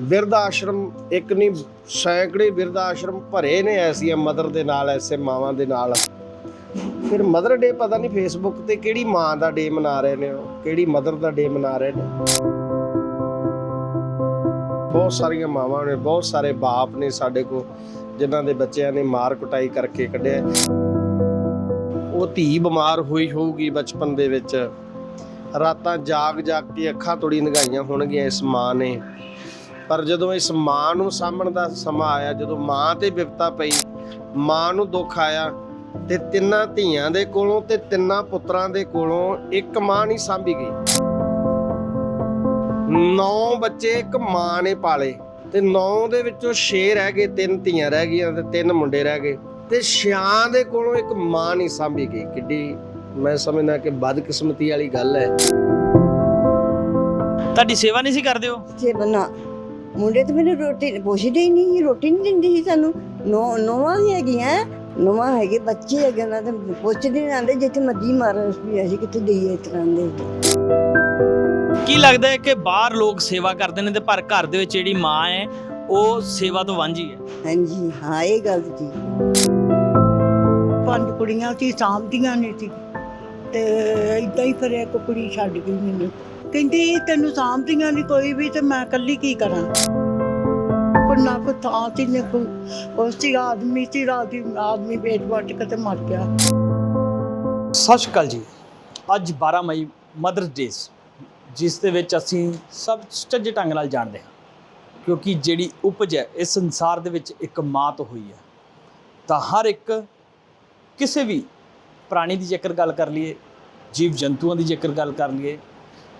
ਬਿਰਧ ਆਸ਼ਰਮ ਇੱਕ ਨਹੀਂ ਸੈਂਕੜੇ ਬਿਰਧ ਆਸ਼ਰਮ ਭਰੇ ਨੇ ਐਸੀਆਂ ਮਦਰ ਦੇ ਨਾਲ, ਐਸੇ ਮਾਵਾਂ ਦੇ ਨਾਲ। ਫਿਰ ਮਦਰ ਡੇ ਪਤਾ ਨਹੀਂ ਫੇਸਬੁੱਕ ਤੇ ਕਿਹੜੀ ਮਾਂ ਦਾ ਡੇ ਮਨਾ ਰਹੇ ਨੇ ਉਹ, ਕਿਹੜੀ ਮਦਰ ਦਾ ਡੇ ਮਨਾ ਰਹੇ ਨੇ। ਬਹੁਤ ਸਾਰੀਆਂ ਮਾਵਾਂ ਨੇ, ਬਹੁਤ ਸਾਰੇ ਬਾਪ ਨੇ ਸਾਡੇ ਕੋ ਜਿਨ੍ਹਾਂ ਦੇ ਬੱਚਿਆਂ ਨੇ ਮਾਰ ਕੁਟਾਈ ਕਰਕੇ ਕੱਢਿਆ। ਉਹ ਧੀ ਬਿਮਾਰ ਹੋਈ ਹੋਊਗੀ ਬਚਪਨ ਦੇ ਵਿੱਚ। ਰਾਤਾਂ ਜਾਗ ਜਾਗ ਕੇ ਅੱਖਾਂ ਤੋੜੀ ਨਗਾਈਆਂ ਹੋਣਗੀਆਂ ਇਸ ਮਾਂ ਨੇ। ਪਰ ਜਦੋਂ ਇਸ ਮਾਂ ਨੂੰ ਸਾਂਭਣ ਦਾ ਸਮਾਂ ਆਇਆ ਜਦੋਂ ਮਾਂ ਤੇ ਵਿਪਤਾ ਪਈ ਮਾਂ ਨੂੰ ਦੁੱਖ ਆਇਆ ਤੇ ਤਿੰਨਾਂ ਧੀਆਂ ਦੇ ਕੋਲੋਂ ਤੇ ਤਿੰਨਾਂ ਪੁੱਤਰਾਂ ਦੇ ਕੋਲੋਂ ਇੱਕ ਮਾਂ ਨਹੀਂ ਸਾਂਭੀ ਗਈ। ਨੌ ਬੱਚੇ ਇੱਕ ਮਾਂ ਨੇ ਪਾਲੇ ਤੇ ਨੌ ਦੇ ਵਿੱਚੋਂ 6 ਰਹਿ ਗਏ ਤਿੰਨ ਧੀਆਂ ਰਹਿ ਗਈਆਂ ਤੇ ਤਿੰਨ ਮੁੰਡੇ ਰਹਿ ਗਏ ਤੇ ਛਿਆਂ ਦੇ ਕੋਲੋਂ ਇੱਕ ਮਾਂ ਨਹੀਂ ਸਾਂਭੀ ਗਈ। ਕਿੱਡੀ ਮੈਂ ਸਮਝਦਾ ਕਿ ਬਦਕਿਸਮਤੀ ਵਾਲੀ ਗੱਲ ਹੈ। ਤੁਹਾਡੀ ਸੇਵਾ ਨਹੀਂ ਸੀ ਕਰਦੇ ਹੋ ਤੇ ਬਣਾ ਮੁੰਡੇ ਤੇ ਮੈਨੂੰ ਰੋਟੀ ਪੁੱਛਦੇ ਹੀ ਨਹੀਂ ਰੋਟੀ ਨਹੀਂ ਦਿੰਦੀ ਸੀ ਸਾਨੂੰ। ਨੋ ਨੋਵਾਂ ਵੀ ਹੈਗੀਆਂ ਨੋਵਾਂ ਹੈਗੇ ਬੱਚੇ ਹੈਗੇ ਉਹਨਾਂ ਦੇ ਪੁੱਛਦੇ ਨਹੀਂ ਆਂਦੇ ਜਿੱਥੇ ਮਰਜ਼ੀ ਮਾਰਨ ਵੀ ਅਸੀਂ ਕਿੱਥੇ ਦਈਏ ਇਸ ਤਰ੍ਹਾਂ ਦੇ। ਕੀ ਲੱਗਦਾ ਹੈ ਕਿ ਬਾਹਰ ਲੋਕ ਸੇਵਾ ਕਰਦੇ ਨੇ ਤੇ ਪਰ ਘਰ ਦੇ ਵਿੱਚ ਜਿਹੜੀ ਮਾਂ ਹੈ ਉਹ ਸੇਵਾ ਤੋਂ ਵਾਂਝੀ ਹੈ? ਹਾਂਜੀ ਹਾਂ ਇਹ ਗੱਲ ਜੀ ਪੰਜ ਕੁੜੀਆਂ ਸੀ ਸਾਂਭਦੀਆਂ ਨਹੀਂ ਸੀ। ਤੇ ਇਦਾਂ ਹੀ ਫਿਰ ਇੱਕ ਕੁੜੀ ਛੱਡ ਗਈ ਮੈਨੂੰ। ਕਹਿੰਦੀ, ਤੈਨੂੰ ਸਾਂਭਦੀਆਂ ਨਹੀਂ ਕੋਈ ਵੀ ਤੇ ਮੈਂ ਇਕੱਲੀ ਕੀ ਕਰਾਂ? ਪਰ ਨਾ ਕੋ ਥਾਂ ਸੀ, ਨਾ ਕੋਈ ਉਸ ਸੀ ਆਦਮੀ ਸੀ, ਰਾਤੀ ਆਦਮੀ ਪੇਟ ਵੱਟ ਕੇ ਤੇ ਮਰ ਗਿਆ। ਸਤਿ ਸ਼੍ਰੀ ਅਕਾਲ ਜੀ। ਅੱਜ 12 ਮਈ ਮਦਰਸ ਡੇਜ਼ ਜਿਸ ਦੇ ਵਿੱਚ ਅਸੀਂ ਸਭ ਸੁਚੱਜੇ ਢੰਗ ਨਾਲ ਜਾਣਦੇ ਹਾਂ, ਕਿਉਂਕਿ ਜਿਹੜੀ ਉਪਜ ਹੈ, ਇਸ ਸੰਸਾਰ ਦੇ ਵਿੱਚ ਇੱਕ ਮਾਂ ਤੋਂ ਹੋਈ ਹੈ। ਤਾਂ ਹਰ ਇੱਕ ਕਿਸੇ ਵੀ ਪ੍ਰਾਣੀ ਦੀ ਜੇਕਰ ਗੱਲ ਕਰ ਲਈਏ ਜੀਵ ਜੰਤੂਆਂ ਦੀ ਜੇਕਰ ਗੱਲ ਕਰ ਲਈਏ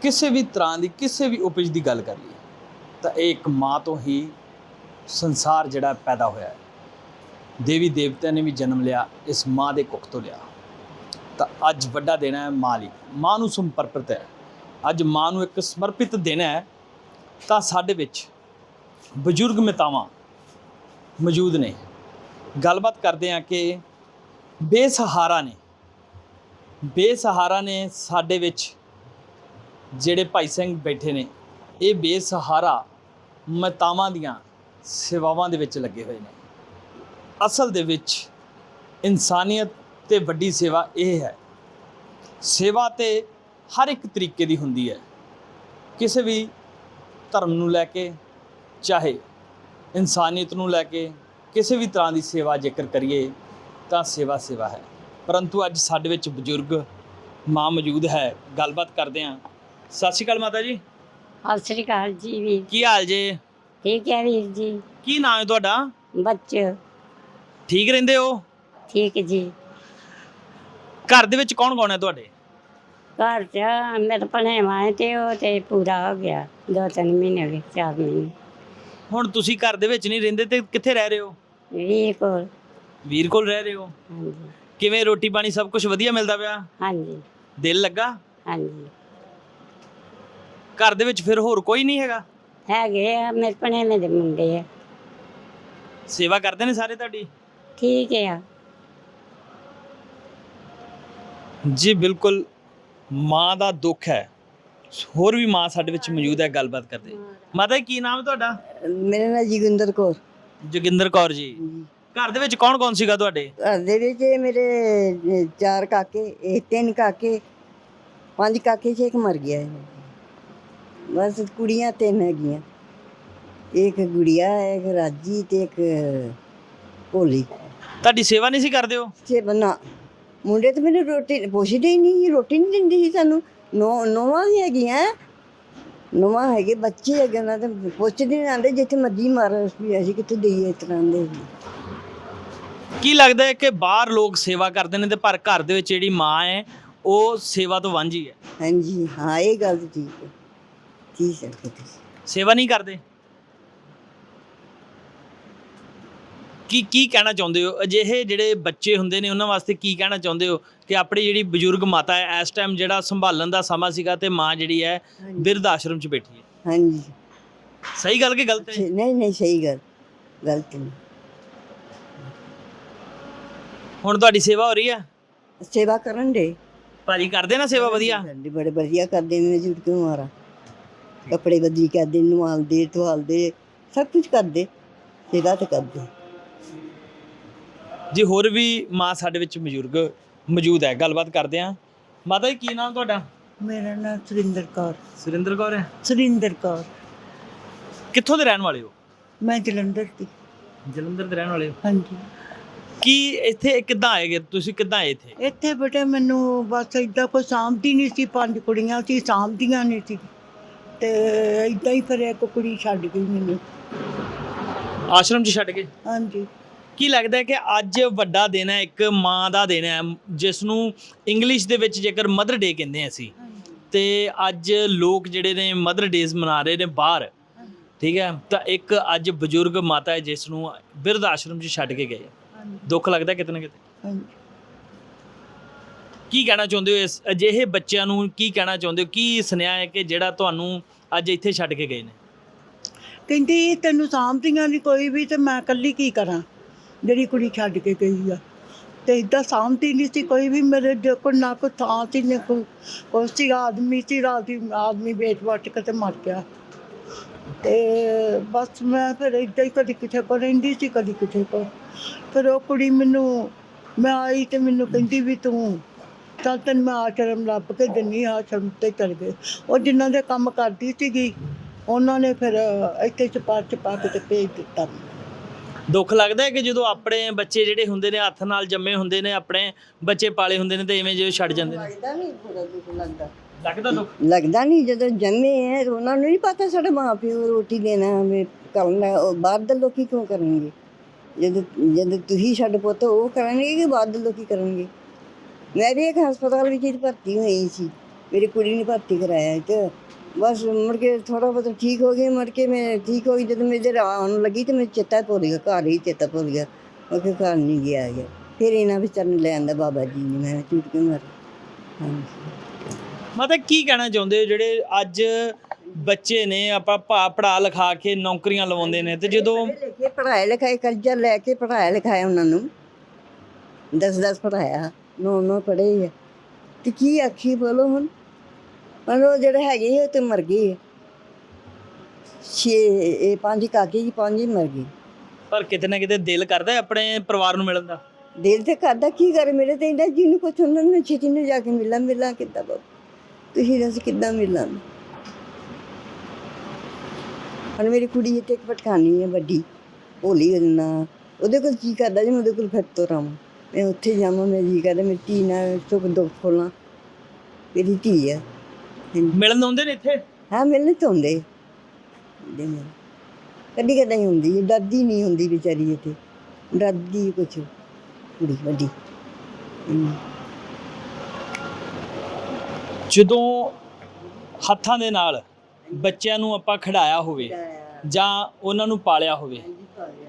ਕਿਸੇ ਵੀ ਤਰ੍ਹਾਂ ਦੀ, ਕਿਸੇ ਵੀ ਉਪਜ ਦੀ ਗੱਲ ਕਰ ਲਈਏ, ਤਾਂ ਇਹ ਇੱਕ ਮਾਂ ਤੋਂ ਹੀ ਸੰਸਾਰ ਜਿਹੜਾ ਪੈਦਾ ਹੋਇਆ ਹੈ। ਦੇਵੀ ਦੇਵਤਿਆਂ ਨੇ ਵੀ ਜਨਮ ਲਿਆ, ਇਸ ਮਾਂ ਦੇ ਕੁੱਖ ਤੋਂ ਲਿਆ। ਤਾਂ ਅੱਜ ਵੱਡਾ ਦਿਨ ਹੈ ਮਾਂ ਲਈ। ਮਾਂ ਨੂੰ ਸਮਰਪਿਤ ਹੈ। ਅੱਜ ਮਾਂ ਨੂੰ ਇੱਕ ਸਮਰਪਿਤ ਦਿਨ ਹੈ, ਤਾਂ ਸਾਡੇ ਵਿੱਚ ਬਜ਼ੁਰਗ ਮਿਤਾਵਾਂ ਮੌਜੂਦ ਨੇ। ਗੱਲਬਾਤ ਕਰਦੇ ਹਾਂ ਕਿ ਬੇਸਹਾਰਾ ਨੇ ਬੇਸਹਾਰਾ ਨੇ ਸਾਡੇ ਵਿੱਚ ਜਿਹੜੇ ਭਾਈ ਸਿੰਘ ਬੈਠੇ ਨੇ, ਇਹ ਬੇਸਹਾਰਾ ਮਤਾਵਾਂ ਦੀਆਂ ਸੇਵਾਵਾਂ ਦੇ ਵਿੱਚ ਲੱਗੇ ਹੋਏ ਨੇ। ਅਸਲ ਦੇ ਵਿੱਚ ਇਨਸਾਨੀਅਤ ਤੇ ਵੱਡੀ ਸੇਵਾ ਇਹ ਹੈ। ਸੇਵਾ ਤੇ ਹਰ ਇੱਕ ਤਰੀਕੇ ਦੀ ਹੁੰਦੀ ਹੈ। ਕਿਸੇ ਵੀ ਧਰਮ ਨੂੰ ਲੈ ਕੇ, ਚਾਹੇ ਇਨਸਾਨੀਅਤ ਨੂੰ ਲੈ ਕੇ ਕਿਸੇ ਵੀ ਤਰ੍ਹਾਂ ਦੀ ਸੇਵਾ ਜੇਕਰ ਕਰੀਏ, ਤਾਂ ਸੇਵਾ ਸੇਵਾ ਹੈ। ਪਰੰਤੂ ਅੱਜ ਸਾਡੇ ਵਿੱਚ ਬਜ਼ੁਰਗ ਮਾਂ ਮੌਜੂਦ ਹੈ। ਗੱਲਬਾਤ ਕਰਦੇ ਹਾਂ ਸਤਿ ਸ਼੍ਰੀ ਅਕਾਲ ਮਾਤਾ ਜੀ। ਸਤਿ ਸ੍ਰੀ ਅਕਾਲ ਜੀ ਵੀਰ ਕੀ ਹਾਲ ਜੇ? ਠੀਕ ਹੈ ਵੀਰ ਜੀ। ਕੀ ਨਾਮ ਹੈ ਤੁਹਾਡਾ? ਬੱਚੇ। ਠੀਕ ਰਹਿੰਦੇ ਹੋ? ਠੀਕ ਜੀ। ਘਰ ਦੇ ਵਿੱਚ ਕੌਣ ਕੌਣ ਹੈ ਤੁਹਾਡੇ? ਘਰ ਚ ਮੇਰੇ ਭਣੇਵਾ ਹੈ ਤੇ ਉਹ ਤੇ ਪੂਰਾ ਹੋ ਗਿਆ। ਦੋ ਤਿੰਨ ਮਹੀਨੇ ਹੋ ਗਏ ਚਾਰ ਮਹੀਨੇ। ਹੁਣ ਤੁਸੀਂ ਘਰ ਦੇ ਵਿੱਚ ਨਹੀਂ ਰਹਿੰਦੇ ਤੇ ਕਿੱਥੇ ਰਹਿ ਰਹੇ ਹੋ? ਵੀਰ ਕੋਲ। ਵੀਰ ਕੋਲ ਰਹਿ ਰਹੇ ਹੋ? ਹਾਂਜੀ। ਕਿਵੇਂ ਰੋਟੀ ਪਾਣੀ ਸਭ ਕੁਝ ਵਧੀਆ ਮਿਲਦਾ ਪਿਆ? ਹਾਂਜੀ। ਦਿਲ ਲੱਗਾ? ਹਾਂਜੀ। ਘਰ ਦੇ ਵਿੱਚ ਫਿਰ ਹੋਰ ਕੋਈ ਨਹੀਂ ਹੈਗਾ? ਹੈਗੇ ਆ ਮੇਰੇ ਭਣੇਵੇਂ ਦੇ ਮੁੰਡੇ ਆ। ਸੇਵਾ ਕਰਦੇ ਨੇ ਸਾਰੇ ਤੁਹਾਡੀ? ਠੀਕ ਆ। ਜੀ ਬਿਲਕੁਲ ਮਾਂ ਦਾ ਦੁੱਖ ਹੈ। ਹੋਰ ਵੀ ਮਾਂ ਸਾਡੇ ਵਿੱਚ ਮੌਜੂਦ ਹੈ ਗੱਲਬਾਤ ਕਰਦੇ। ਮਾਤਾ ਜੀ ਕੀ ਨਾਮ ਹੈ ਤੁਹਾਡਾ? ਮੇਰੇ ਨਾਲ ਜੋਗਿੰਦਰ ਕੌਰ। ਜੋਗਿੰਦਰ ਕੌਰ ਜੀ। ਘਰ ਦੇ ਵਿੱਚ ਕੌਣ ਕੌਣ ਸੀਗਾ ਤੁਹਾਡੇ? ਘਰ ਦੇ ਵਿੱਚ ਇਹ ਮੇਰੇ ਅਹ, ਚਾਰ ਕਾਕੇ ਇਹ ਤਿੰਨ ਕਾਕੇ ਪੰਜ ਕਾਕੇ ਸੀ ਇੱਕ ਮਰ ਗਿਆ ਹੈ ਬਸ ਕੁੜੀਆਂ ਤਿੰਨ ਹੈਗੀਆਂ। ਇੱਕ ਗੁੜੀਆ ਹੈ ਇੱਕ ਰਾਜੀ ਤੇ ਇੱਕ ਭੋਲੀ। ਤੁਹਾਡੀ ਸੇਵਾ ਨਹੀਂ ਸੀ ਕਰਦੇ ਹੋ ਤੇ ਬਣਾ ਮੁੰਡੇ ਤੇ ਮੈਨੂੰ ਰੋਟੀ ਪੁੱਛਦੇ ਹੀ ਨਹੀਂ ਰੋਟੀ ਨਹੀਂ ਦਿੰਦੀ ਸੀ ਸਾਨੂੰ। ਨੋ ਨੋਵਾਂ ਵੀ ਹੈਗੀਆਂ। ਨੋਵਾਂ ਹੈਗੇ ਬੱਚੇ ਹੈਗੇ ਉਹਨਾਂ ਦੇ ਪੁੱਛਦੇ ਨਹੀਂ ਆਂਦੇ ਜਿੱਥੇ ਮਰਜ਼ੀ ਮਾਰਨ ਵੀ ਅਸੀਂ ਕਿੱਥੇ ਦਈਏ ਇਸ ਤਰ੍ਹਾਂ ਦੇ। ਕੀ ਲੱਗਦਾ ਹੈ ਕਿ ਬਾਹਰ ਲੋਕ ਸੇਵਾ ਕਰਦੇ ਨੇ ਤੇ ਪਰ ਘਰ ਦੇ ਵਿੱਚ ਜਿਹੜੀ ਮਾਂ ਹੈ ਉਹ ਸੇਵਾ ਤੋਂ ਵਾਂਝੀ ਹੈ? ਹਾਂਜੀ ਹਾਂ ਇਹ ਗੱਲ ਤਾਂ ਠੀਕ ਹੈ। ਹੈ ਤੁਸੀਂ ਸੇਵਾ ਨਹੀਂ ਕਰਦੇ? ਕੀ ਕੀ ਕਹਿਣਾ ਚਾਹੁੰਦੇ ਹੋ? ਅਜਿਹੇ ਜਿਹੜੇ ਬੱਚੇ ਹੁੰਦੇ ਨੇ ਉਹਨਾਂ ਵਾਸਤੇ ਕੀ ਕਹਿਣਾ ਚਾਹੁੰਦੇ ਹੋ? ਕਿ ਆਪਣੀ ਜਿਹੜੀ ਬਜ਼ੁਰਗ ਮਾਤਾ ਹੈ ਇਸ ਟਾਈਮ ਜਿਹੜਾ ਸੰਭਾਲਣ ਦਾ ਸਮਾਂ ਸੀਗਾ ਤੇ ਮਾਂ ਜਿਹੜੀ ਹੈ ਬਿਰਧ ਆਸ਼ਰਮ 'ਚ ਬੈਠੀ ਹੈ। ਹਾਂਜੀ। ਸਹੀ ਗੱਲ ਕਿ ਗਲਤ ਹੈ? ਨਹੀਂ ਨਹੀਂ ਸਹੀ ਗੱਲ। ਗਲਤ ਨਹੀਂ। ਹੁਣ ਤੁਹਾਡੀ ਸੇਵਾ ਹੋ ਰਹੀ ਹੈ? ਸੇਵਾ ਕਰਨ ਦੇ। ਭਾਜੀ ਕਰਦੇ ਨਾ ਸੇਵਾ ਵਧੀਆ? ਬੜੇ ਵਧੀਆ ਕਰਦੇ ਨੇ ਝੂਠ ਕਿਉਂ ਮਾਰਾ? ਕੱਪੜੇ ਬਦਲੀ ਕਰਦੇ ਨਵਾਲਦੇ ਧਵਾਲਦੇ ਸਭ ਕੁਝ ਕਰਦੇ ਸੇਵਾ ਤੇ ਕਰਦੇ। ਜੀ ਹੋਰ ਵੀ ਮਾਂ ਸਾਡੇ ਵਿੱਚ ਬਜ਼ੁਰਗ ਮੌਜੂਦ ਹੈ। ਗੱਲਬਾਤ ਕਰਦੇ ਹਾਂ। ਮਾਤਾ ਜੀ ਕੀ ਨਾਮ ਤੁਹਾਡਾ? ਮੇਰਾ ਨਾਮ ਸੁਰਿੰਦਰ ਕੌਰ। ਸੁਰਿੰਦਰ ਕੌਰ ਹੈ? ਸੁਰਿੰਦਰ ਕੌਰ। ਕਿੱਥੋਂ ਦੇ ਰਹਿਣ ਵਾਲੇ ਹੋ? ਮੈਂ ਜਲੰਧਰ ਦੀ। ਜਲੰਧਰ ਦੇ ਰਹਿਣ ਵਾਲੇ ਹੋ? ਹਾਂਜੀ। ਕੀ ਇੱਥੇ ਕਿੱਦਾਂ ਆਏਗੇ ਤੁਸੀਂ ਕਿੱਦਾਂ ਆਏ ਇੱਥੇ? ਇੱਥੇ ਬੇਟਾ ਮੈਨੂੰ ਬਸ ਏਦਾਂ ਕੋਈ ਸਾਂਭਦੀ ਨਹੀਂ ਸੀ। ਪੰਜ ਕੁੜੀਆਂ ਸੀ ਸਾਂਭਦੀਆਂ ਨਹੀਂ ਸੀ। ਤੇ ਏਦਾਂ ਹੀ ਫਿਰ ਇੱਕ ਕੁੜੀ ਛੱਡ ਗਈ ਮੈਨੂੰ। ਆਸ਼ਰਮ 'ਚ ਛੱਡ ਕੇ? ਹਾਂਜੀ। ਕੀ ਲੱਗਦਾ ਹੈ ਕਿ ਅੱਜ ਵੱਡਾ ਦਿਨ ਹੈ ਇੱਕ ਮਾਂ ਦਾ ਦਿਨ ਹੈ ਜਿਸ ਨੂੰ ਇੰਗਲਿਸ਼ ਦੇ ਵਿੱਚ ਜੇਕਰ ਮਦਰ ਡੇ ਕਹਿੰਦੇ ਹਾਂ ਅਸੀਂ ਤੇ ਅੱਜ ਲੋਕ ਜਿਹੜੇ ਨੇ ਮਦਰ ਡੇਜ਼ ਮਨਾ ਰਹੇ ਨੇ ਬਾਹਰ। ਠੀਕ ਹੈ? ਤਾਂ ਇੱਕ ਅੱਜ ਬਜ਼ੁਰਗ ਮਾਤਾ ਹੈ ਜਿਸ ਨੂੰ ਬਿਰਧ ਆਸ਼ਰਮ 'ਚ ਛੱਡ ਕੇ ਗਏ। ਦੁੱਖ ਲੱਗਦਾ ਕਿਤੇ ਨਾ ਕਿਤੇ? ਹਾਂਜੀ। ਕੀ ਕਹਿਣਾ ਚਾਹੁੰਦੇ ਹੋ ਇਸ ਅਜਿਹੇ ਬੱਚਿਆਂ ਨੂੰ? ਕੀ ਕਹਿਣਾ ਚਾਹੁੰਦੇ ਹੋ? ਕੀ ਸੁਨੇਹਾ ਹੈ ਕਿ ਜਿਹੜਾ ਤੁਹਾਨੂੰ ਅੱਜ ਇੱਥੇ ਛੱਡ ਕੇ ਗਏ ਨੇ? ਕਹਿੰਦੀ, ਤੈਨੂੰ ਸਾਂਭਦੀਆਂ ਨਹੀਂ ਕੋਈ ਵੀ ਤੇ ਮੈਂ ਇਕੱਲੀ ਕੀ ਕਰਾਂ? ਜਿਹੜੀ ਕੁੜੀ ਛੱਡ ਕੇ ਗਈ ਆ। ਤੇ ਇਦਾਂ ਸਾਂਭਦੀ ਨਹੀਂ ਸੀ ਕੋਈ ਵੀ, ਮੇਰੇ ਦੇ ਕੋਲ ਨਾ ਕੋਈ ਥਾਂ ਸੀ, ਨਾ ਕੋਈ ਕੋਈ ਸੀ ਆਦਮੀ ਸੀ, ਰਾਤੀ ਆਦਮੀ ਵੇਚ ਵਟ ਕੇ ਤੇ ਮਰ ਗਿਆ। ਤੇ ਬਸ ਮੈਂ ਫਿਰ ਇਦਾਂ ਹੀ ਕਦੀ ਕਿਥੇ ਕੋ ਰਹਿੰਦੀ ਸੀ, ਕਦੀ ਕਿਥੇ ਕੋ ਫਿਰ ਉਹ ਕੁੜੀ ਮੈਨੂੰ, ਮੈਂ ਆਈ ਤੇ ਮੈਨੂੰ ਕਹਿੰਦੀ ਵੀ ਤੂੰ ਚੱਲ ਤੈਨੂੰ ਮੈਂ ਆਸ਼ਰਮ ਲੱਭ ਕੇ ਦਿੰਨੀ ਆਸ਼ਰਮ ਤੇ ਚਲ ਗਏ। ਉਹ ਜਿਨ੍ਹਾਂ ਦੇ ਕੰਮ ਕਰਦੀ ਸੀਗੀ ਉਹਨਾਂ ਨੇ ਫਿਰ ਇੱਥੇ ਚਪਾ ਚਪਾ ਕੇ ਤੇ ਭੇਜ ਦਿੱਤਾ। ਦੁੱਖ ਲੱਗਦਾ ਹੈ ਕਿ ਜਦੋਂ ਆਪਣੇ ਬੱਚੇ ਜਿਹੜੇ ਹੁੰਦੇ ਨੇ ਹੱਥ ਨਾਲ ਜੰਮੇ ਹੁੰਦੇ ਨੇ ਆਪਣੇ ਬੱਚੇ ਪਾਲੇ ਹੁੰਦੇ ਨੇ ਤੇ ਐਵੇਂ ਜਿਵੇਂ ਛੱਡ ਜਾਂਦੇ ਨੇ? ਲੱਗਦਾ ਨਹੀਂ ਪੂਰਾ ਦੁੱਖ ਲੱਗਦਾ। ਲੱਗਦਾ ਦੁੱਖ? ਲੱਗਦਾ ਨਹੀਂ ਜਦੋਂ ਜੰਮੇ ਹੈ ਉਹਨਾਂ ਨੂੰ ਨਹੀਂ ਪਤਾ ਸਾਡਾ ਮਾਂ ਪਿਓ ਰੋਟੀ ਦੇਣਾ ਵੀ ਕਰਨਾ ਉਹ ਬਾਹਰ ਦੇ ਲੋਕੀ ਕਿਉਂ ਕਰਨਗੇ? ਜਦੋਂ ਜਦੋਂ ਤੁਸੀਂ ਛੱਡ ਪੁੱਤ ਉਹ ਕਰਨਗੇ ਕਿ ਬਾਹਰ ਦੇ ਲੋਕੀ ਕਰਨਗੇ? ਮੈਂ ਵੀ ਇੱਕ ਹਸਪਤਾਲ ਵਿੱਚ ਭਰਤੀ ਹੋਈ ਸੀ। ਮੇਰੀ ਕੁੜੀ ਨੇ ਭਰਤੀ ਕਰਾਇਆ ਤੇ ਬਸ ਮੁੜ ਕੇ ਥੋੜਾ ਬਹੁਤ ਠੀਕ ਹੋ ਗਈ ਮੁੜ ਕੇ ਮੈਂ ਠੀਕ ਹੋ ਗਈ ਜਦੋਂ ਮੇਰੇ ਆਉਣ ਲੱਗੀ ਤੇ ਮੈਂ ਚੇਤਾ ਭੁੱਲ ਗਿਆ ਘਰ ਹੀ ਚੇਤਾ ਭੁੱਲ ਗਿਆ। ਉਹ ਕਿ ਘਰ ਨਹੀਂ ਗਿਆ ਗਿਆ ਫਿਰ ਇਹਨਾਂ ਵਿਚਾਰ ਨੇ ਲੈ ਆਂਦਾ ਬਾਬਾ ਜੀ ਨੇ ਮੈਂ ਝੂਠ ਕੇ ਮਰ ਮਤਲਬ ਕੀ ਕਹਿਣਾ ਚਾਹੁੰਦੇ ਹੋ? ਜਿਹੜੇ ਅੱਜ ਬੱਚੇ ਨੇ ਆਪਾਂ ਭਾ ਪੜਾ ਲਿਖਾ ਕੇ ਨੌਕਰੀਆਂ ਲਵਾਉਂਦੇ ਨੇ ਤੇ ਜਦੋਂ ਪੜ੍ਹਾਏ ਲਿਖਾਏ ਕਰਜ਼ਾ ਲੈ ਕੇ ਪੜ੍ਹਾਇਆ ਲਿਖਾਇਆ ਉਹਨਾਂ ਨੂੰ। ਦਸ ਦਸ ਪੜ੍ਹਾਇਆ। ਨੌ ਨੌ ਪੜ੍ਹੇ ਆ। ਤੇ ਕੀ ਆਖੀ ਬੋਲੋ ਹੁਣ? ਪਰ ਉਹ ਜਿਹੜੇ ਹੈਗੇ ਉਹ ਤੇ ਮਰ ਗਏ। ਛੇ ਇਹ ਪੰਜ ਕਾਕੇ ਜੀ ਪੰਜ ਹੀ ਮਰ ਗਏ। ਪਰ ਕਿਤੇ ਨਾ ਕਿਤੇ ਦਿਲ ਕਰਦਾ ਹੈ ਆਪਣੇ ਪਰਿਵਾਰ ਨੂੰ ਮਿਲਣ ਦਾ। ਦਿਲ ਤੇ ਕਰਦਾ ਕੀ ਕਰੇ ਮੇਰੇ ਤੇ ਇੰਦਾ ਜਿਹਨੂੰ ਕੁਛ ਉਹਨਾਂ ਨੂੰ ਛੇਤੀ ਨੂੰ ਜਾ ਕੇ ਮਿਲਾਂ ਮਿਲਾਂ ਕਿੱਦਾਂ ਬਾਬੂ ਤੁਸੀਂ ਦੱਸ ਕਿੱਦਾਂ ਮਿਲਾਂ? ਹੁਣ ਮੇਰੀ ਕੁੜੀ ਇੱਥੇ ਇੱਕ ਪਟਖਾਨੀ ਹੈ ਵੱਡੀ ਭੋਲੀ ਉਹਦਾ ਨਾਂ ਉਹਦੇ ਕੋਲ ਕੀ ਕਰਦਾ ਜੀ ਮੈਂ ਉਹਦੇ ਕੋਲ ਫਿਰ ਤੁਰਾਂ ਮੈਂ ਉੱਥੇ ਜਾਵਾਂ ਮੈਂ ਜੀ ਕਰਦਾ ਮੇਰੀ ਧੀ ਨਾਲ ਸੁੱਖ ਦੁੱਖ ਖੋਲਾਂ। ਮੇਰੀ ਧੀ ਆ। ਮਿਲਣ ਆਉਂਦੇ ਨੇ ਇੱਥੇ? ਹਾਂ ਮਿਲਣੇ ਤਾਂ ਹੁੰਦੇ ਦੇ ਮਿਲ ਕਦੀ ਕਦੀ ਹੁੰਦੀ ਹੈ, ਡਰਦੀ ਨਹੀਂ ਹੁੰਦੀ ਵਿਚਾਰੀ ਇੱਥੇ। ਡਰਦੀ ਕੁਛ। ਕੁੜੀ ਵੱਡੀ। ਹਮ। ਜਦੋਂ ਹੱਥਾਂ ਦੇ ਨਾਲ ਬੱਚਿਆਂ ਨੂੰ ਆਪਾਂ ਖਿਡਾਇਆ ਹੋਵੇ ਜਾਂ ਉਹਨਾਂ ਨੂੰ ਪਾਲਿਆ ਹੋਵੇ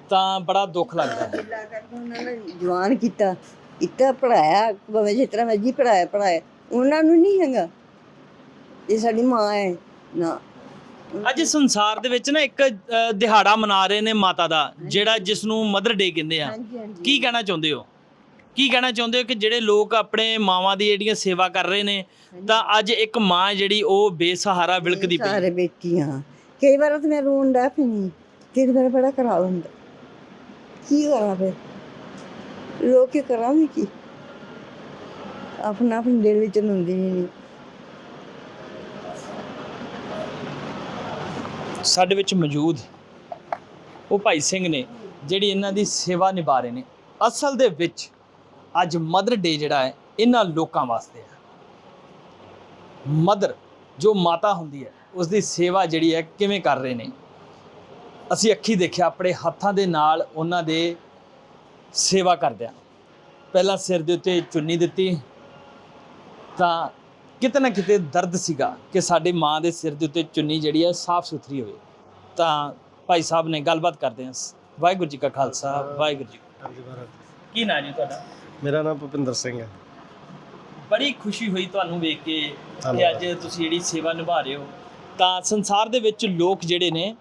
ਤਾਂ ਬੜਾ ਦੁੱਖ ਲੱਗਦਾ ਹੈ। ਜਿੱਲਾ ਕਰਕੇ ਉਹਨਾਂ ਨੇ ਜਵਾਨ ਕੀਤਾ ਇੱਤਾ ਪੜਾਇਆ ਭਾਵੇਂ ਜਿਸ ਤਰ੍ਹਾਂ ਮਰਜ਼ੀ ਪੜਾਇਆ ਪੜਾਇਆ ਉਹਨਾਂ ਨੂੰ ਨਹੀਂ ਹੈਗਾ ਇਹ ਸਾਡੀ ਮਾਂ ਹੈ ਨਾ। ਅੱਜ ਸੰਸਾਰ ਦੇ ਵਿੱਚ ਨਾ ਇੱਕ ਅ, ਦਿਹਾੜਾ ਮਨਾ ਰਹੇ ਨੇ ਮਾਤਾ ਦਾ ਜਿਹੜਾ ਜਿਸ ਨੂੰ ਮਦਰ ਡੇ ਕਹਿੰਦੇ ਆ। ਹਾਂਜੀ ਹਾਂਜੀ। ਕੀ ਕਹਿਣਾ ਚਾਹੁੰਦੇ ਹੋ? ਕੀ ਕਹਿਣਾ ਚਾਹੁੰਦੇ ਹੋ ਕਿ ਜਿਹੜੇ ਲੋਕ ਆਪਣੇ ਮਾਵਾਂ ਦੀ ਜਿਹੜੀਆਂ ਸੇਵਾ ਕਰ ਰਹੇ ਨੇ ਤਾਂ ਅੱਜ ਇੱਕ ਮਾਂ ਜਿਹੜੀ ਉਹ ਬੇਸਹਾਰਾ ਵਿਲਕਦੀ ਪਈ ਸਾਰੇ ਬੇਟੀਆਂ ਕਈ ਵਾਰ ਤਾਂ ਮੈਂ ਰੋਣ ਦਾ ਪਈ ਕਈ ਵਾਰ ਬੜਾ ਖਰਾਬ ਹੁੰਦਾ ਕੀ ਕਰਾਂ ਫਿਰ? ਰੋ ਕੇ ਕਰਾਂ ਵੀ ਕੀ? ਆਪਣਾ ਆਪਣੇ ਦਿਲ ਵਿੱਚ ਹੁੰਦੀ ਨਹੀਂ। ਸਾਡੇ ਵਿੱਚ ਮੌਜੂਦ ਉਹ ਭਾਈ ਸਿੰਘ ਨੇ ਜਿਹੜੀ ਇਹਨਾਂ ਦੀ ਸੇਵਾ ਨਿਭਾ ਰਹੇ ਨੇ, ਅਸਲ ਦੇ ਵਿੱਚ ਅੱਜ ਮਦਰ ਡੇ ਜਿਹੜਾ ਹੈ, ਇਹਨਾਂ ਲੋਕਾਂ ਵਾਸਤੇ ਹੈ। ਮਦਰ, ਜੋ ਮਾਤਾ ਹੁੰਦੀ ਹੈ ਉਸ ਦੀ ਸੇਵਾ ਜਿਹੜੀ ਹੈ ਕਿਵੇਂ ਕਰ ਰਹੇ ਨੇ? ਅਸੀਂ ਅੱਖੀ ਦੇਖਿਆ ਆਪਣੇ ਹੱਥਾਂ ਦੇ ਨਾਲ ਉਹਨਾਂ ਦੇ ਸੇਵਾ ਕਰਦਿਆਂ। ਪਹਿਲਾਂ ਸਿਰ ਦੇ ਉੱਤੇ ਚੁੰਨੀ ਦਿੱਤੀ ਤਾਂ ਕਿਤੇ ਨਾ ਕਿਤੇ ਦਰਦ ਸੀਗਾ ਕਿ ਸਾਡੇ ਮਾਂ ਦੇ ਸਿਰ ਦੇ ਉੱਤੇ ਚੁੰਨੀ ਜਿਹੜੀ ਹੈ ਸਾਫ਼ ਸੁਥਰੀ ਹੋਵੇ। ਤਾਂ ਭਾਈ ਸਾਹਿਬ ਨੇ ਗੱਲਬਾਤ ਕਰਦੇ ਹਾਂ। ਵਾਹਿਗੁਰੂ ਜੀ ਕਾ ਖਾਲਸਾ ਵਾਹਿਗੁਰੂ ਜੀ ਕੀ ਨਾਂ ਜੀ ਤੁਹਾਡਾ? ਮੇਰਾ ਨਾਮ ਭੁਪਿੰਦਰ ਸਿੰਘ ਹੈ। ਬੜੀ ਖੁਸ਼ੀ ਹੋਈ ਤੁਹਾਨੂੰ ਵੇਖ ਕੇ ਕਿ। ਅੱਜ ਤੁਸੀਂ ਜਿਹੜੀ ਸੇਵਾ ਨਿਭਾ ਰਹੇ ਹੋ। ਤਾਂ ਸੰਸਾਰ ਦੇ ਵਿੱਚ ਲੋਕ ਜਿਹੜੇ ਨੇ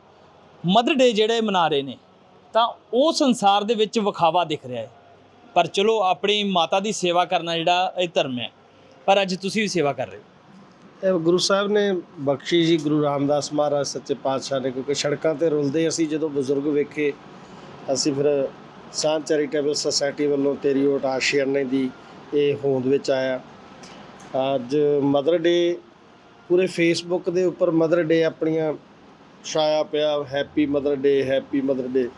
ਮਦਰ ਡੇ ਜਿਹੜੇ ਮਨਾ ਰਹੇ ਨੇ, ਤਾਂ ਉਹ ਸੰਸਾਰ ਦੇ ਵਿੱਚ ਵਿਖਾਵਾ ਦਿਖ ਰਿਹਾ ਹੈ। ਪਰ ਚਲੋ, ਆਪਣੀ ਮਾਤਾ ਦੀ ਸੇਵਾ ਕਰਨਾ ਜਿਹੜਾ ਇਹ ਧਰਮ ਹੈ, ਪਰ ਅੱਜ ਤੁਸੀਂ ਵੀ ਸੇਵਾ ਕਰ ਰਹੇ ਹੋ। ਗੁਰੂ ਸਾਹਿਬ ਨੇ ਬਖਸ਼ੀ ਜੀ, ਗੁਰੂ ਰਾਮਦਾਸ ਮਹਾਰਾਜ ਸੱਚੇ ਪਾਤਸ਼ਾਹ ਨੇ, ਕਿਉਂਕਿ ਸੜਕਾਂ ਤੇ ਰੁਲਦੇ ਅਸੀਂ ਜਦੋਂ ਬਜ਼ੁਰਗ ਵੇਖੇ, ਅਸੀਂ ਫਿਰ ਸਾਂਝ ਚੈਰੀਟੇਬਲ ਸੁਸਾਇਟੀ ਵੱਲੋਂ ਤੇਰੀ ਓਟ ਆਸ਼ੀਆਨੇ ਦੀ ਇਹ ਹੋਂਦ ਵਿੱਚ ਆਇਆ। ਅੱਜ ਮਦਰ ਡੇ ਪੂਰੇ ਫੇਸਬੁੱਕ ਦੇ ਉੱਪਰ ਮਦਰ ਡੇ ਆਪਣੀਆਂ ਛਾਇਆ ਪਿਆ happy mother day happy mother day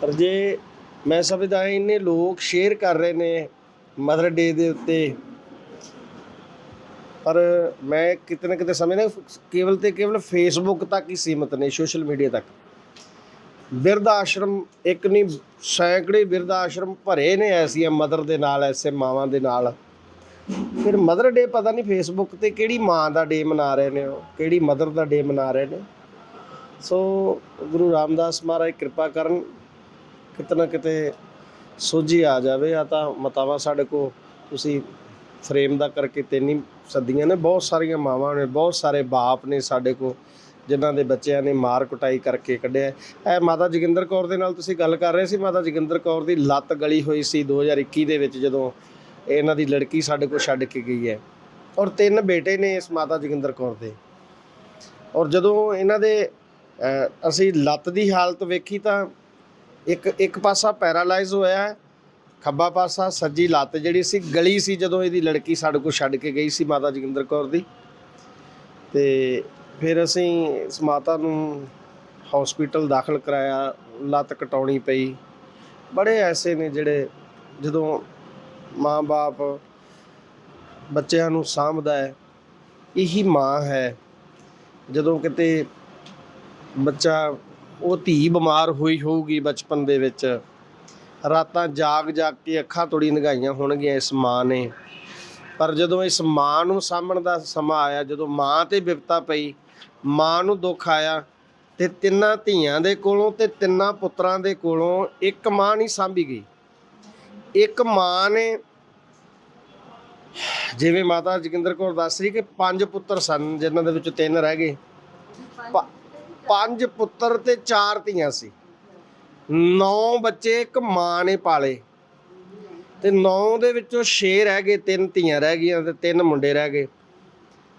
ਪਰ ਜੇ ਮੈਂ ਸਮਝਦਾ ਇੰਨੇ ਲੋਕ ਸ਼ੇਅਰ ਕਰ ਰਹੇ ਨੇ ਮਦਰ ਡੇ ਦੇ ਉੱਤੇ। ਪਰ ਮੈਂ ਕਿਤੇ ਨਾ ਕਿਤੇ ਸਮਝਦਾ ਕੇਵਲ ਤੇ ਕੇਵਲ ਫੇਸਬੁੱਕ ਤੱਕ ਹੀ ਸੀਮਤ ਨੇ ਸੋਸ਼ਲ ਮੀਡੀਆ ਤੱਕ। ਬਿਰਧ ਆਸ਼ਰਮ ਇੱਕ ਨਹੀਂ, ਸੈਂਕੜੇ ਬਿਰਧ ਆਸ਼ਰਮ ਭਰੇ ਨੇ ਐਸੀਆਂ ਮਦਰ ਦੇ ਨਾਲ, ਐਸੇ ਮਾਵਾਂ ਦੇ ਨਾਲ। ਫਿਰ ਮਦਰ ਡੇ ਪਤਾ ਨਹੀਂ ਫੇਸਬੁੱਕ ਤੇ ਕਿਹੜੀ ਮਾਂ ਦਾ ਡੇ ਮਨਾ ਰਹੇ ਨੇ ਉਹ, ਕਿਹੜੀ ਮਦਰ ਦਾ ਡੇ ਮਨਾ ਰਹੇ ਨੇ। ਸੋ ਗੁਰੂ ਰਾਮਦਾਸ ਮਹਾਰਾਜ ਕਿਰਪਾ ਕਰਨ, ਕਿਤੇ ਕਿਤੇ ਸੋਝੀ ਆ ਜਾਵੇ, ਆ ਤਾਂ ਮਤਾਵਾ ਸਾਡੇ ਕੋ ਤੁਸੀਂ ਫਰੇਮ ਦਾ ਕਰਕੇ ਤਿੰਨ ਹੀ ਨੇ, ਬਹੁਤ ਸਾਰੀਆਂ ਮਾਵਾਂ ਨੇ, ਬਹੁਤ ਸਾਰੇ ਬਾਪ ਨੇ ਸਾਡੇ ਕੋ ਜਿਨ੍ਹਾਂ ਦੇ ਬੱਚਿਆਂ ਨੇ ਮਾਰ ਕੁਟਾਈ ਕਰਕੇ ਕੱਢਿਆ। ਇਹ ਮਾਤਾ ਜੋਗਿੰਦਰ ਕੌਰ ਦੇ ਨਾਲ ਤੁਸੀਂ ਗੱਲ ਕਰ ਰਹੇ ਸੀ, ਮਾਤਾ ਜੋਗਿੰਦਰ ਕੌਰ ਦੀ ਲੱਤ ਗਲੀ ਹੋਈ ਸੀ 2021 ਦੇ ਵਿੱਚ ਜਦੋਂ ਇਹਨਾਂ ਦੀ ਲੜਕੀ ਸਾਡੇ ਕੋਲ ਛੱਡ ਕੇ ਗਈ ਹੈ। ਔਰ ਤਿੰਨ ਬੇਟੇ ਨੇ ਇਸ ਮਾਤਾ ਜੋਗਿੰਦਰ ਕੌਰ ਦੇ। ਔਰ ਜਦੋਂ ਇਹਨਾਂ ਦੇ ਅਸੀਂ ਲੱਤ ਦੀ ਹਾਲਤ ਵੇਖੀ ਤਾਂ ਇੱਕ ਇੱਕ ਪਾਸਾ ਪੈਰਾਲਾਈਜ਼ ਹੋਇਆ ਹੈ, ਖੱਬਾ ਪਾਸਾ ਸੱਜੀ ਲੱਤ ਜਿਹੜੀ ਸੀ, ਗਲੀ ਸੀ ਜਦੋਂ ਇਹਦੀ ਲੜਕੀ ਸਾਡੇ ਕੋਲ ਛੱਡ ਕੇ ਗਈ ਸੀ ਮਾਤਾ ਜੋਗਿੰਦਰ ਕੌਰ ਦੀ। ਤੇ ਫਿਰ ਅਸੀਂ ਇਸ ਮਾਤਾ ਨੂੰ ਹਸਪੀਟਲ ਦਾਖਲ ਕਰਾਇਆ, ਲੱਤ ਕਟਾਉਣੀ ਪਈ। ਬੜੇ ਐਸੇ ਨੇ ਜਿਹੜੇ ਜਦੋਂ ਮਾਂ-ਬਾਪ ਬੱਚਿਆਂ ਨੂੰ ਸਾਂਭਦਾ ਹੈ, ਇਹੀ ਮਾਂ ਹੈ। ਜਦੋਂ ਕਿਤੇ ਬੱਚਾ, ਉਹ ਧੀ ਬਿਮਾਰ ਹੋਈ ਹੋਊਗੀ ਬਚਪਨ ਦੇ ਵਿੱਚ, ਰਾਤਾਂ ਜਾਗ ਜਾਗ ਕੇ ਅੱਖਾਂ ਤੋੜੀ ਨਗਾਈਆਂ ਹੋਣਗੀਆਂ ਇਸ ਮਾਂ ਨੇ। ਪਰ ਜਦੋਂ ਇਸ ਮਾਂ ਨੂੰ ਸਾਂਭਣ ਦਾ ਸਮਾਂ ਆਇਆ, ਜਦੋਂ ਮਾਂ ਤੇ ਵਿਪਤਾ ਪਈ, ਮਾਂ ਨੂੰ ਦੁੱਖ ਆਇਆ, ਤੇ ਤਿੰਨਾਂ ਧੀਆਂ ਦੇ ਕੋਲੋਂ ਤੇ ਤਿੰਨਾਂ ਪੁੱਤਰਾਂ ਦੇ ਕੋਲੋਂ ਇੱਕ ਮਾਂ ਨਹੀਂ ਸਾਂਭੀ ਗਈ। ਇੱਕ ਮਾਂ ਨੇ ਜਿਵੇਂ ਮਾਤਾ ਜੋਗਿੰਦਰ ਕੌਰ ਦੱਸ ਰਹੀ ਕਿ ਪੰਜ ਪੁੱਤਰ ਸਨ, ਜਿਨ੍ਹਾਂ ਦੇ ਵਿੱਚੋਂ ਤਿੰਨ ਰਹਿ ਗਏ। ਪੰਜ ਪੁੱਤਰ ਤੇ ਚਾਰ ਧੀਆਂ ਸੀ। ਨੌ ਬੱਚੇ, ਇੱਕ ਮਾਂ ਨੇ ਪਾਲੇ। ਤੇ ਨੌ ਦੇ ਵਿੱਚੋਂ 6 ਰਹਿ ਗਏ, ਤਿੰਨ ਧੀਆਂ ਰਹਿ ਗਈਆਂ ਤੇ ਤਿੰਨ ਮੁੰਡੇ ਰਹਿ ਗਏ।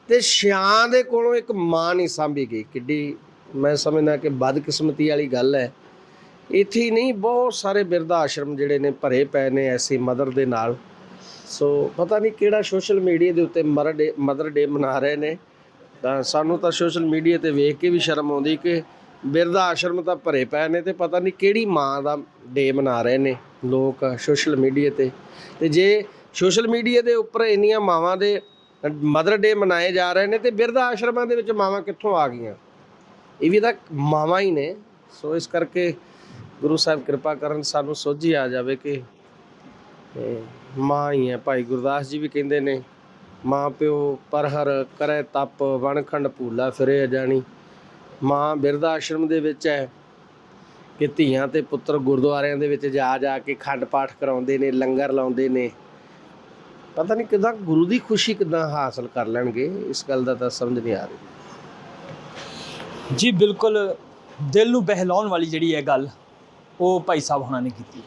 ਤੇ ਛਿਆਂ ਦੇ ਕੋਲੋਂ ਇੱਕ ਮਾਂ ਨਹੀਂ ਸਾਂਭੀ ਗਈ। ਕਿੱਡੀ ਮੈਂ ਸਮਝਦਾ ਕਿ ਬਦਕਿਸਮਤੀ ਵਾਲੀ ਗੱਲ ਹੈ। ਇੱਥੇ ਹੀ ਨਹੀਂ, ਬਹੁਤ ਸਾਰੇ ਬਿਰਧ ਆਸ਼ਰਮ ਜਿਹੜੇ ਨੇ ਭਰੇ ਪਏ ਨੇ ਐਸੀ ਮਦਰ ਦੇ ਨਾਲ। ਸੋ ਪਤਾ ਨਹੀਂ ਕਿਹੜਾ ਸੋਸ਼ਲ ਮੀਡੀਆ ਦੇ ਉੱਤੇ ਮਦਰ ਡੇ ਮਦਰ ਡੇ ਮਨਾ ਰਹੇ ਨੇ। ਤਾਂ ਸਾਨੂੰ ਤਾਂ ਸੋਸ਼ਲ ਮੀਡੀਆ ਤੇ ਵੇਖ ਕੇ ਵੀ ਸ਼ਰਮ ਆਉਂਦੀ ਕਿ ਬਿਰਧ ਆਸ਼ਰਮ ਤਾਂ ਭਰੇ ਪਏ ਨੇ ਤੇ ਪਤਾ ਨਹੀਂ ਕਿਹੜੀ ਮਾਂ ਦਾ ਡੇ ਮਨਾ ਰਹੇ ਨੇ ਲੋਕ ਸੋਸ਼ਲ ਮੀਡੀਆ ਤੇ। ਤੇ ਜੇ ਸੋਸ਼ਲ ਮੀਡੀਆ ਦੇ ਉੱਪਰ ਇੰਨੀਆਂ ਮਾਵਾਂ ਦੇ ਮਦਰ ਡੇ ਮਨਾਏ ਜਾ ਰਹੇ ਨੇ ਤੇ ਬਿਰਧ ਆਸ਼ਰਮਾਂ ਦੇ ਵਿੱਚ ਮਾਵਾਂ ਕਿੱਥੋਂ ਆ ਗਈਆਂ? ਇਹ ਵੀ ਤਾਂ ਮਾਵਾਂ ਹੀ ਨੇ। ਸੋ ਇਸ ਕਰਕੇ ਗੁਰੂ ਸਾਹਿਬ ਕਿਰਪਾ ਕਰਨ ਸਾਨੂੰ ਸੋਝੀ ਆ ਜਾਵੇ ਕਿ ਮਾਂ ਹੀ ਹੈ ਭਾਈ ਗੁਰਦਾਸ ਜੀ ਵੀ ਕਹਿੰਦੇ ਨੇ, ਮਾਂ ਪਿਓ ਪਰਹਰ ਕਰੇ ਤਪ ਵਣਖੰਡ ਭੂਲਾ ਫਿਰੇ ਜਾਣੀ ਮਾਂ ਬਿਰਧ ਆਸ਼ਰਮ ਦੇ ਵਿੱਚ ਹੈ ਕਿ ਧੀਆਂ ਤੇ ਪੁੱਤਰ ਗੁਰਦੁਆਰਿਆਂ ਦੇ ਵਿੱਚ ਜਾ ਜਾ ਕੇ ਖੰਡ ਪਾਠ ਕਰਾਉਂਦੇ ਨੇ, ਲੰਗਰ ਲਾਉਂਦੇ ਨੇ। ਪਤਾ ਨਹੀਂ ਕਿਦਾਂ ਗੁਰੂ ਦੀ ਖੁਸ਼ੀ ਕਿਦਾਂ ਹਾਸਲ ਕਰ ਲੈਣਗੇ, ਇਸ ਗੱਲ ਦਾ ਤਾਂ ਸਮਝ ਨਹੀਂ ਆ ਰਹੀ। ਜੀ ਬਿਲਕੁਲ ਦਿਲ ਨੂੰ ਬਹਿਲਾਉਣ ਵਾਲੀ ਜਿਹੜੀ ਹੈ ਗੱਲ ਉਹ ਭਾਈ ਸਾਹਿਬ ਹੁਣਾਂ ਨੇ ਕੀਤੀ।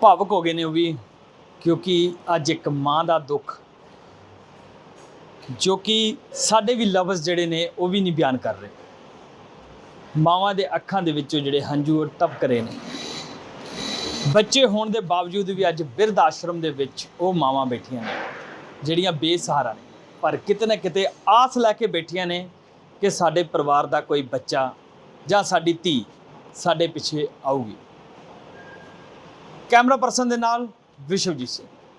ਭਾਵਕ ਹੋ ਗਏ ਨੇ ਉਹ ਵੀ, ਕਿਉਂਕਿ ਅੱਜ ਇੱਕ ਮਾਂ ਦਾ ਦੁੱਖ, ਜੋ ਕਿ ਸਾਡੇ ਵੀ ਲਫ਼ਜ਼ ਜਿਹੜੇ ਨੇ ਉਹ ਵੀ ਨਹੀਂ ਬਿਆਨ ਕਰ ਰਹੇ। ਮਾਵਾਂ ਦੇ ਅੱਖਾਂ ਦੇ ਵਿੱਚੋਂ ਜਿਹੜੇ ਹੰਝੂ ਉਹ ਟਪਕ ਰਹੇ ਨੇ। ਬੱਚੇ ਹੋਣ ਦੇ ਬਾਵਜੂਦ ਵੀ ਅੱਜ ਬਿਰਧ ਆਸ਼ਰਮ ਦੇ ਵਿੱਚ ਉਹ ਮਾਵਾਂ ਬੈਠੀਆਂ ਨੇ, ਜਿਹੜੀਆਂ ਬੇਸਹਾਰਾ ਨੇ। ਪਰ ਕਿਤੇ ਨਾ ਕਿਤੇ ਆਸ ਲੈ ਕੇ ਬੈਠੀਆਂ ਨੇ ਕਿ ਸਾਡੇ ਪਰਿਵਾਰ ਦਾ ਕੋਈ ਬੱਚਾ ਜਾਂ ਸਾਡੀ ਧੀ ਸਾਡੇ ਪਿੱਛੇ ਆਊਗੀ। ਕੈਮਰਾ ਪਰਸਨ ਦੇ ਨਾਲ ਵਿਸ਼ਵਜੀਤ ਸਿੰਘ।